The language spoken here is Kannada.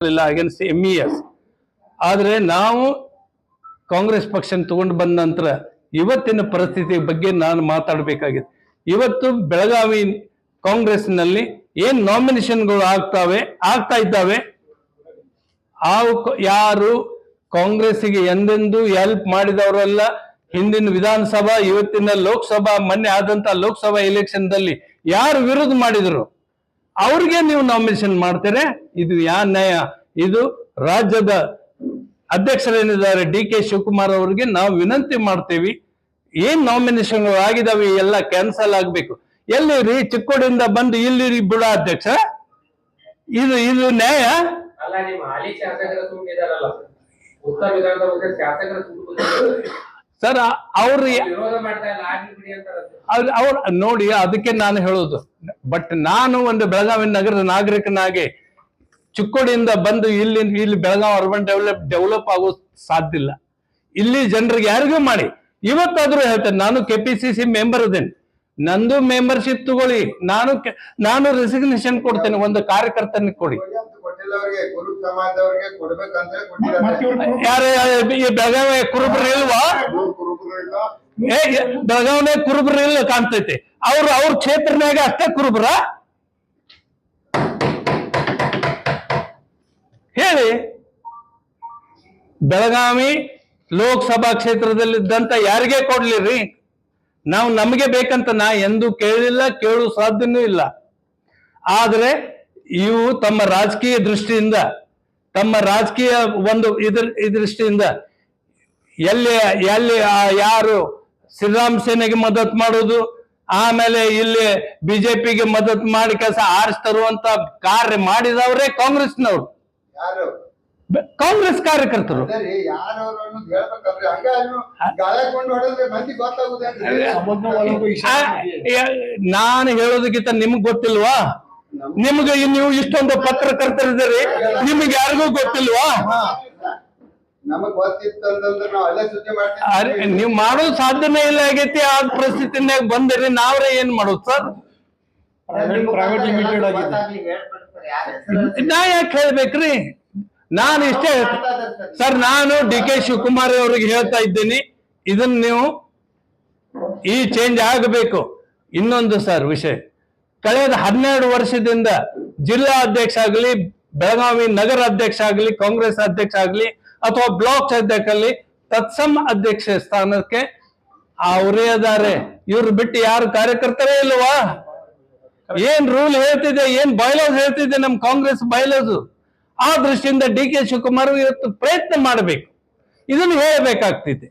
ಇಲ್ಲ ಅಗೇನ್ಸ್ಟ್ ಎಂ ಇ ಎಸ್ ಆದರೆ ನಾವು ಕಾಂಗ್ರೆಸ್ ಪಕ್ಷ ತಗೊಂಡು ಬಂದ ನಂತರ ಇವತ್ತಿನ ಪರಿಸ್ಥಿತಿ ಬಗ್ಗೆ ನಾನು ಮಾತಾಡಬೇಕಾಗಿದೆ ಇವತ್ತು ಬೆಳಗಾವಿ ಕಾಂಗ್ರೆಸ್ನಲ್ಲಿ ಏನ್ ನಾಮಿನೇಷನ್ಗಳು ಆಗ್ತಾವೆ, ಆಗ್ತಾ ಇದ್ದಾವೆ? ಆ ಯಾರು ಕಾಂಗ್ರೆಸ್ಸಿಗೆ ಎಂದೆಂದೂ ಹೆಲ್ಪ್ ಮಾಡಿದವರೆಲ್ಲ ಹಿಂದಿನ ವಿಧಾನಸಭಾ, ಇವತ್ತಿನ ಲೋಕಸಭಾ, ಮೊನ್ನೆ ಆದಂತ ಲೋಕಸಭಾ ಎಲೆಕ್ಷನ್ದಲ್ಲಿ ಯಾರು ವಿರೋಧ ಮಾಡಿದ್ರು? ಅವ್ರಿಗೆ ನೀವು ನಾಮಿನೇಷನ್ ಮಾಡ್ತೀರಾ. ಇದು ಯಾ ನ್ಯಾಯ? ಇದು ರಾಜ್ಯದ ಅಧ್ಯಕ್ಷರೇನಿದ್ದಾರೆ ಡಿ ಕೆ ಶಿವಕುಮಾರ್ ಅವರಿಗೆ ನಾವು ವಿನಂತಿ ಮಾಡ್ತೇವೆ. ಏನ್ ನಾಮಿನೇಷನ್ ಆಗಿದಾವೆ ಎಲ್ಲ ಕ್ಯಾನ್ಸಲ್ ಆಗ್ಬೇಕು. ಎಲ್ಲಿ ರೀ? ಚಿಕ್ಕೋಡಿಯಿಂದ ಬಂದು ಇಲ್ಲಿ ಬಿಡ ಅಧ್ಯಕ್ಷ? ಇದು ಇದು ನ್ಯಾಯ? ಶಾಸಕರ ಸರ್ ಅವ್ರು ಅವ್ರ ನೋಡಿ ಅದಕ್ಕೆ ನಾನು ಹೇಳೋದು ಬಟ್ ನಾನು ಒಂದು ಬೆಳಗಾವಿ ನಗರದ ನಾಗರಿಕನಾಗಿ ಚಿಕ್ಕೋಡಿಯಿಂದ ಬಂದು ಇಲ್ಲಿ ಇಲ್ಲಿ ಬೆಳಗಾವಿ ಅರ್ಬನ್ ಡೆವಲಪ್ ಡೆವಲಪ್ ಆಗೋ ಸಾಧ್ಯ ಇಲ್ಲ. ಇಲ್ಲಿ ಜನರಿಗೆ ಯಾರಿಗೂ ಮಾಡಿ. ಇವತ್ತಾದ್ರೂ ಹೇಳ್ತೇನೆ ನಾನು K P C C member ಅದೇನೆ ನಂದು ಮೆಂಬರ್ಶಿಪ್ ತಗೊಳ್ಳಿ. ನಾನು ನಾನು ರೆಸಿಗ್ನೇಷನ್ ಕೊಡ್ತೇನೆ ಒಂದು ಕಾರ್ಯಕರ್ತನಿಗೆ ಕೊಡಿ. ಅಂತ ಕುರುಬ್ರ ಅವ್ರಿಗೆ ಕುರುಬ ಸಮಾಜದವ್ರಿಗೆ ಕೊಡ್ಬೇಕಂತ ಹೇಳಿ ಯಾರು ಈ ಬೆಳಗಾವಿ ಇಲ್ವಾ? ಬೆಳಗಾವಿನೇ ಕುರುಬರು ಇಲ್ಲ. ಕಾಣ್ತೈತಿ. ಅವ್ರು ಅವ್ರ ಕ್ಷೇತ್ರನಾಗ ಅಷ್ಟೇ ಕುರುಬರ? ಹೇಳಿ. ಬೆಳಗಾವಿ ಲೋಕಸಭಾ ಕ್ಷೇತ್ರದಲ್ಲಿದ್ದಂತ ಯಾರಿಗೆ ಕೊಡ್ಲಿರಿ? ನಾವು ನಮಗೆ ಬೇಕಂತ ನಾ ಎಂದು ಕೇಳಿಲ್ಲ ಕೇಳು ಸಾಧ್ಯನೂ ಇಲ್ಲ. ಆದ್ರೆ ಇವು ತಮ್ಮ ರಾಜಕೀಯ ದೃಷ್ಟಿಯಿಂದ ತಮ್ಮ ರಾಜಕೀಯ ಒಂದು ಇದ್ರ ಈ ದೃಷ್ಟಿಯಿಂದ ಎಲ್ಲಿ ಎಲ್ಲಿ ಯಾರು ಶ್ರೀರಾಮ್ ಸೇನೆಗೆ ಮದತ್ ಮಾಡೋದು ಆಮೇಲೆ ಇಲ್ಲಿ ಬಿಜೆಪಿಗೆ ಮದತ್ ಮಾಡಿ ಕೆಲಸ ಆರಿಸ್ ತರುವಂತ ಕಾರ್ಯ ಮಾಡಿದವರೇ ಕಾಂಗ್ರೆಸ್ನವ್ರು. ಯಾರು? ಕಾಂಗ್ರೆಸ್ ಕಾರ್ಯಕರ್ತರು. ನಾನು ಹೇಳೋದಕ್ಕಿಂತ ನಿಮ್ಗೆ ಗೊತ್ತಿಲ್ವಾ? ನಿಮ್ಗೆ ನೀವು ಇಷ್ಟೊಂದು ಪತ್ರಕರ್ತರಿದ್ದೀರಿ ನಿಮ್ಗೆ ಯಾರಿಗೂ ಗೊತ್ತಿಲ್ವಾ? ನೀವ್ ಮಾಡೋದು ಸಾಧ್ಯನೇ ಇಲ್ಲ ಆಗೈತಿ ಆ ಪರಿಸ್ಥಿತಿನಾಗ ಬಂದಿರಿ ನಾವ್ರೆ ಏನ್ ಮಾಡೋದು ಸರ್? ಪ್ರೈವೇಟ್ ಲಿಮಿಟೆಡ್ ಆಗಿದೆ. ನಾ ಯಾಕೆ ಹೇಳ್ಬೇಕ್ರಿ? ನಾನು ಇಷ್ಟೇ ಸರ್ ನಾನು ಡಿ ಕೆ ಶಿವಕುಮಾರ್ ಅವ್ರಿಗೆ ಹೇಳ್ತಾ ಇದ್ದೀನಿ ಇದನ್ನ ನೀವು ಈ ಚೇಂಜ್ ಆಗಬೇಕು. ಇನ್ನೊಂದು ಸರ್ ವಿಷಯ. ಕಳೆದ ಹನ್ನೆರಡು ವರ್ಷದಿಂದ ಜಿಲ್ಲಾ ಅಧ್ಯಕ್ಷ ಆಗಲಿ, ಬೆಳಗಾವಿ ನಗರ ಅಧ್ಯಕ್ಷ ಆಗಲಿ, ಕಾಂಗ್ರೆಸ್ ಅಧ್ಯಕ್ಷ ಆಗಲಿ, ಅಥವಾ ಬ್ಲಾಕ್ ಅಧ್ಯಕ್ಷ ಆಗಲಿ, ತತ್ಸಮ್ ಅಧ್ಯಕ್ಷ ಸ್ಥಾನಕ್ಕೆ ಅವರೇ ಅದಾರೆ ಇವ್ರು ಬಿಟ್ಟು ಯಾರು ಕಾರ್ಯಕರ್ತರೇ ಇಲ್ವಾ? ಏನ್ ರೂಲ್ ಹೇಳ್ತಿದೆ, ಏನ್ ಬಯಲೋಸ್ ಹೇಳ್ತಿದೆ ನಮ್ ಕಾಂಗ್ರೆಸ್ ಬಯಲೋಸು ಆ ದೃಷ್ಟಿಯಿಂದ ಡಿ ಕೆ ಶಿವಕುಮಾರ್ ಇವತ್ತು ಪ್ರಯತ್ನ ಮಾಡಬೇಕು. ಇದನ್ನು ಹೇಳಬೇಕಾಗ್ತಿದೆ.